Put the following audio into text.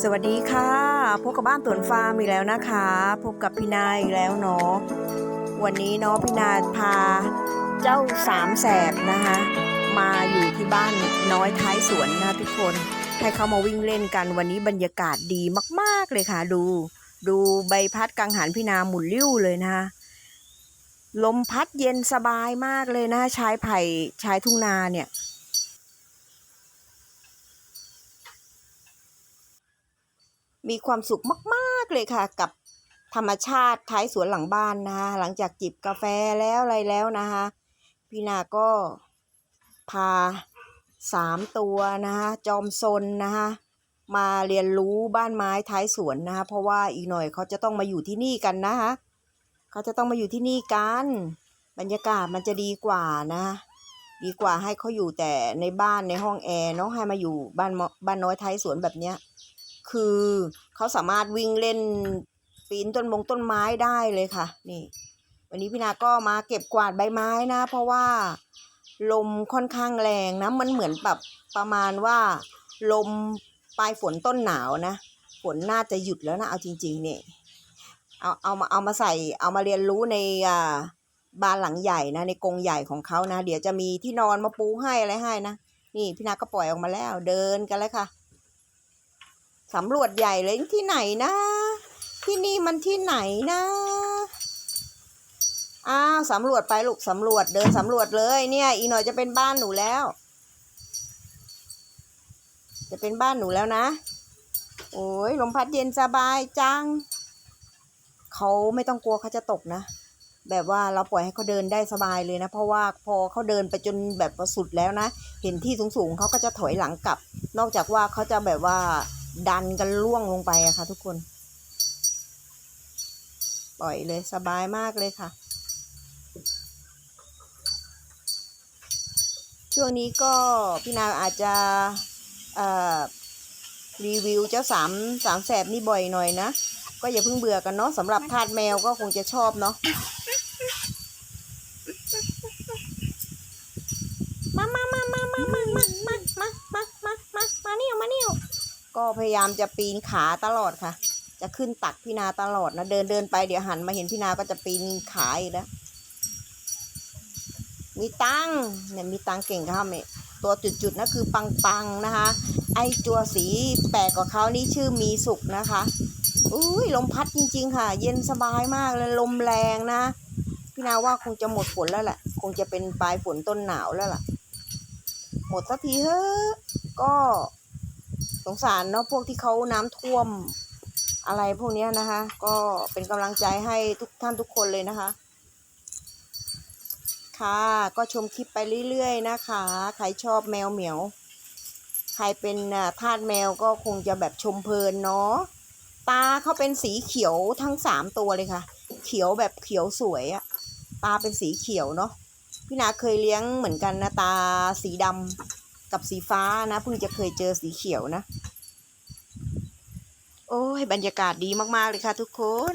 สวัสดีค่ะ พบกับบ้านตวนฟาร์มอีกแล้วนะคะ พบกับพี่นาอีกแล้วเนาะวันนี้เนาะพี่นาพาเจ้าสามแสบนะคะ มาอยู่ที่บ้านน้อยท้ายสวนนะทุกคนให้เขามาวิ่งเล่นกันวันนี้บรรยากาศดีมาก ๆเลยค่ะ ดู ดูใบพัดกังหันพี่นาหมุนลิ้วเลยนะคะลมพัดเย็นสบายมากเลยนะชายไผ่ชายทุ่งนาเนี่ย มีความสุขมากๆเลยค่ะ กับธรรมชาติท้ายสวนหลังบ้านนะคะหลังจากจิบกาแฟแล้วอะไรแล้วนะคะพี่นาก็พาสามตัวนะคะจอมซนนะคะมาเรียนรู้บ้านไม้ท้ายสวนนะคะเพราะว่าอีกหน่อยเขาจะต้องมาอยู่ที่นี่กันนะคะเขาจะต้องมาอยู่ที่นี่กันบรรยากาศมันจะดีกว่านะดีกว่าให้เขาอยู่แต่ในบ้านในห้องแอร์เนาะให้มาอยู่บ้านมบ้านน้อยท้ายสวนแบบเนี้ย คือเขาสามารถวิ่งเล่นปีนต้นมงต้นไม้ได้เลยค่ะ นี่ วันนี้พี่นาก็มาเก็บกวาดใบไม้นะ เพราะว่าลมค่อนข้างแรงนะ มันเหมือนแบบประมาณว่า ลมปลายฝนต้นหนาวนะ ฝนน่าจะหยุดแล้วนะ เอาจริง ๆ เนี่ย เอาเอามาเอามาใส่เอามาเรียนรู้ในอ่าบ้านหลังใหญ่นะ ในกรงใหญ่ของเขานะ เดี๋ยวจะมีที่นอนมาปูให้อะไรให้นะ นี่พี่นาก็ปล่อยออกมาแล้วเดินกันเลยค่ะ สำรวจใหญ่เลยที่ไหนนะ ที่นี่มันที่ไหนนะอ้าวสำรวจไปลูกสำรวจเดินสำรวจเลยเนี่ย อีหน่อยจะเป็นบ้านหนูแล้ว จะเป็นบ้านหนูแล้วนะ โอ้ยลมพัดเย็นสบายจังเขาไม่ต้องกลัวเขาจะตกนะ แบบว่าเราปล่อยให้เขาเดินได้สบายเลยนะ เพราะว่าพอเขาเดินไปจนแบบสุดแล้วนะ เห็นที่สูงๆเขาก็จะถอยหลังกลับ นอกจากว่าเขาจะแบบว่า ดันกันล่วงลงไปอะค่ะ ทุกคน ปล่อยเลยสบายมากเลยค่ะ ช่วงนี้ก็พี่นาอาจจะรีวิวเจ้าสามสามแสบนี่บ่อยหน่อยนะ ก็อย่าเพิ่งเบื่อกันเนาะสำหรับทาสแมวก็คงจะชอบเนาะมามามามามามามา ก็พยายามจะปีนขาตลอดค่ะ จะขึ้นตักพี่นาตลอดนะเดินเดินไปเดี๋ยวหันมาเห็นพี่นาก็จะปีนขาอีกแล้ว มีตังเนี่ยมีตังเก่งค่ะเมตัวจุดๆนะคือปังปังๆนะคะ ไอตัวสีแปลกกว่าเขานี่ชื่อมีสุกนะคะอุ้ยลมพัดจริง ๆ ค่ะ เย็นสบายมากเลยลมแรงนะ พี่นาว่าคงจะหมดฝนแล้วแหละ คงจะเป็นปลายฝนต้นหนาวแล้วล่ะ หมดสักทีเฮ้อก็ สงสารเนาะพวกที่เขาน้ำท่วมอะไรพวกนี้นะคะ ก็เป็นกำลังใจให้ทุกท่านทุกคนเลยนะคะ ค่ะ ก็ชมคลิปไปเรื่อยๆนะคะ ใครชอบแมวเหมียว ใครเป็นอ่าทาสแมวก็คงจะแบบชมเพลินเนาะ ตาเขาเป็นสีเขียวทั้งสามตัวเลยค่ะ เขียวแบบเขียวสวยอะตาเป็นสีเขียวเนาะ พี่นาเคยเลี้ยงเหมือนกันนะตาสีดำ กับสีฟ้านะเพิ่งจะเคยเจอสีเขียวนะ โอ้ยบรรยากาศดีมากๆเลยค่ะทุกคน